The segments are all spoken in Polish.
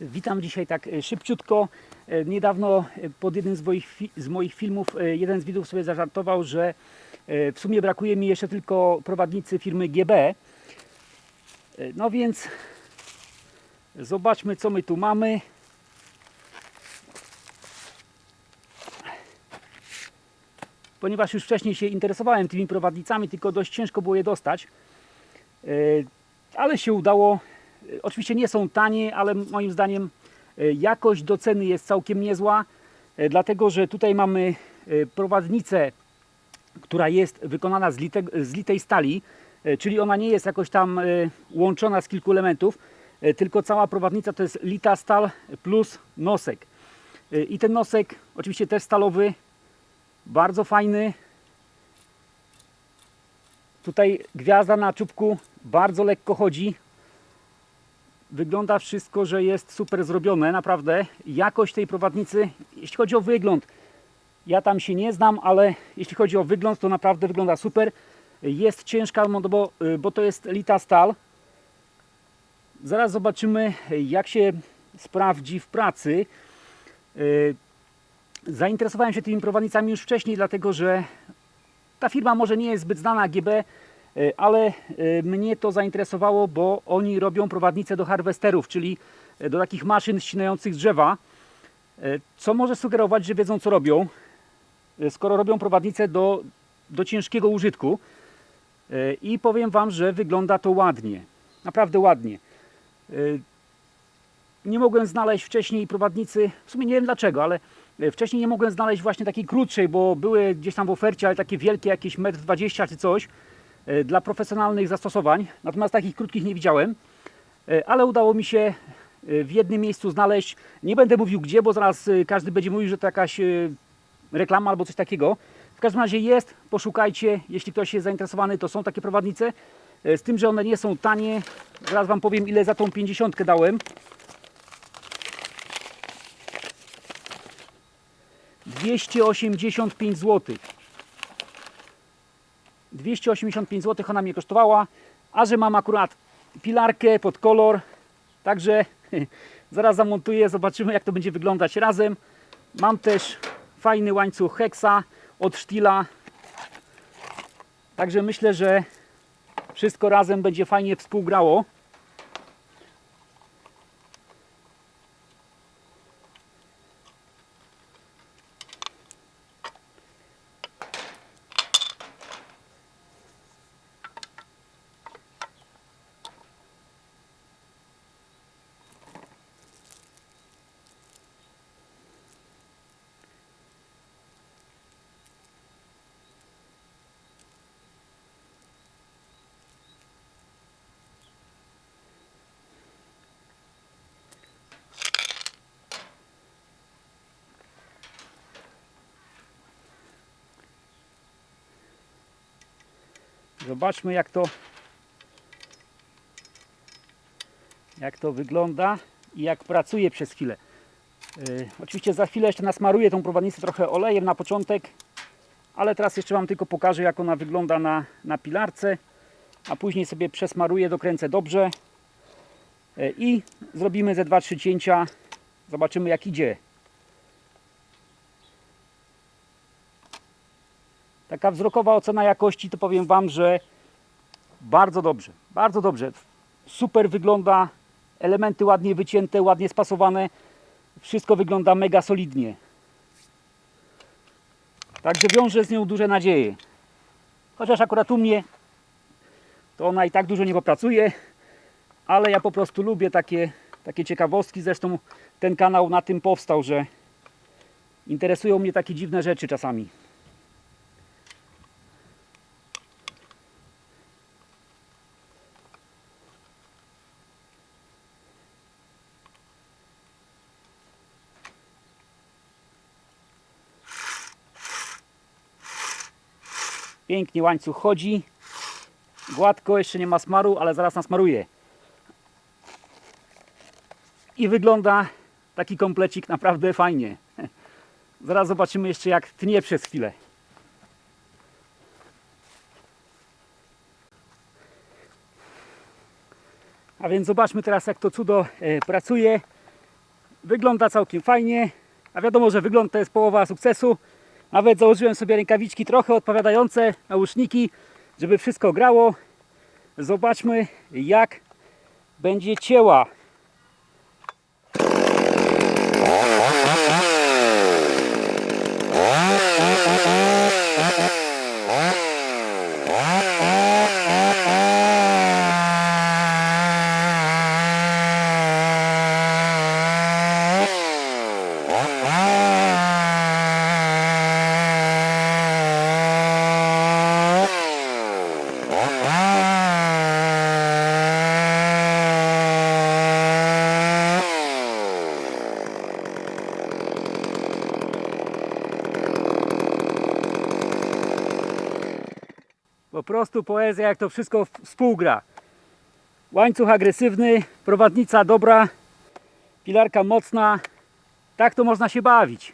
Witam dzisiaj tak e, szybciutko. E, Niedawno e, pod jednym z moich, z moich filmów jeden z widzów sobie zażartował, że w sumie brakuje mi jeszcze tylko prowadnicy firmy GB. No więc zobaczmy co my tu mamy. Ponieważ już wcześniej się interesowałem tymi prowadnicami, tylko dość ciężko było je dostać. Ale się udało. E, Oczywiście nie są tanie, ale moim zdaniem e, jakość do ceny jest całkiem niezła, e, dlatego że tutaj mamy prowadnicę, która jest wykonana z, lite, z litej stali, czyli ona nie jest jakoś tam łączona z kilku elementów, tylko cała prowadnica to jest lita stal plus nosek. I ten nosek, oczywiście też stalowy, bardzo fajny. Tutaj gwiazda na czubku bardzo lekko chodzi. Wygląda wszystko, że jest super zrobione, naprawdę. Jakość tej prowadnicy, jeśli chodzi o wygląd, ja tam się nie znam, ale jeśli chodzi o wygląd, to naprawdę wygląda super. Jest ciężka, bo, bo to jest lita stal. Zaraz zobaczymy, jak się sprawdzi w pracy. Yy, Zainteresowałem się tymi prowadnicami już wcześniej, dlatego że ta firma może nie jest zbyt znana GB, ale y, mnie to zainteresowało, bo oni robią prowadnice do harwesterów, czyli y, do takich maszyn ścinających drzewa, co może sugerować, że wiedzą co robią, skoro robią prowadnice do, do ciężkiego użytku. I powiem Wam, że wygląda to ładnie, naprawdę ładnie. Nie mogłem znaleźć wcześniej prowadnicy, w sumie nie wiem dlaczego, ale e, wcześniej nie mogłem znaleźć właśnie takiej krótszej, bo były gdzieś tam w ofercie, ale takie wielkie, jakieś 1,20 m czy coś e, dla profesjonalnych zastosowań. Natomiast takich krótkich nie widziałem, E, ale udało mi się e, w jednym miejscu znaleźć. Nie będę mówił gdzie, bo zaraz e, każdy będzie mówił, że to jakaś e, reklama albo coś takiego. W każdym razie jest, poszukajcie, jeśli ktoś jest zainteresowany, to są takie prowadnice. E, Z tym, że one nie są tanie. Zaraz Wam powiem, ile za tą 50 dałem. 285 zł. 285 zł ona mnie kosztowała, a że mam akurat pilarkę pod kolor, także zaraz zamontuję, zobaczymy jak to będzie wyglądać razem. Mam też fajny łańcuch Hexa od Stila, także myślę, że wszystko razem będzie fajnie współgrało. Zobaczmy jak to jak to wygląda i jak pracuje przez chwilę. Yy, oczywiście za chwilę jeszcze nasmaruję tą prowadnicę trochę olejem na początek, ale teraz jeszcze Wam tylko pokażę jak ona wygląda na, na pilarce, a później sobie przesmaruję, dokręcę dobrze yy, i zrobimy ze 2-3 cięcia, zobaczymy jak idzie. Taka wzrokowa ocena jakości to powiem Wam, że bardzo dobrze, bardzo dobrze. Super wygląda, elementy ładnie wycięte, ładnie spasowane. Wszystko wygląda mega solidnie. Także wiążę z nią duże nadzieje. Chociaż akurat u mnie to ona i tak dużo nie popracuje, ale ja po prostu lubię takie, takie ciekawostki. Zresztą ten kanał na tym powstał, że interesują mnie takie dziwne rzeczy czasami. Pięknie łańcuch chodzi. Gładko, jeszcze nie ma smaru, ale zaraz nasmaruję. I wygląda taki komplecik naprawdę fajnie. Zaraz zobaczymy jeszcze jak tnie przez chwilę. A więc zobaczmy teraz jak to cudo e, pracuje. Wygląda całkiem fajnie, a wiadomo, że wygląd to jest połowa sukcesu. Nawet założyłem sobie rękawiczki trochę odpowiadające, nauszniki, żeby wszystko grało. Zobaczmy jak będzie cięła. Po prostu poezja, jak to wszystko współgra. Łańcuch agresywny, prowadnica dobra, pilarka mocna. Tak to można się bawić.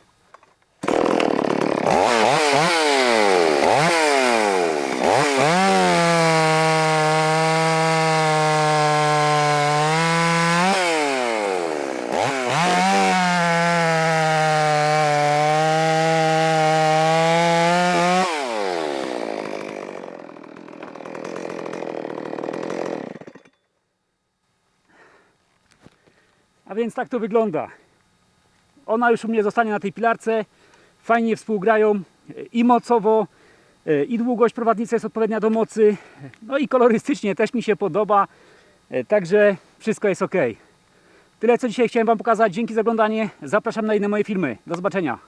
Więc tak to wygląda. Ona już u mnie zostanie na tej pilarce. Fajnie współgrają i mocowo, i długość prowadnicy jest odpowiednia do mocy. No i kolorystycznie też mi się podoba. Także wszystko jest ok. Tyle co dzisiaj chciałem Wam pokazać. Dzięki za oglądanie. Zapraszam na inne moje filmy. Do zobaczenia.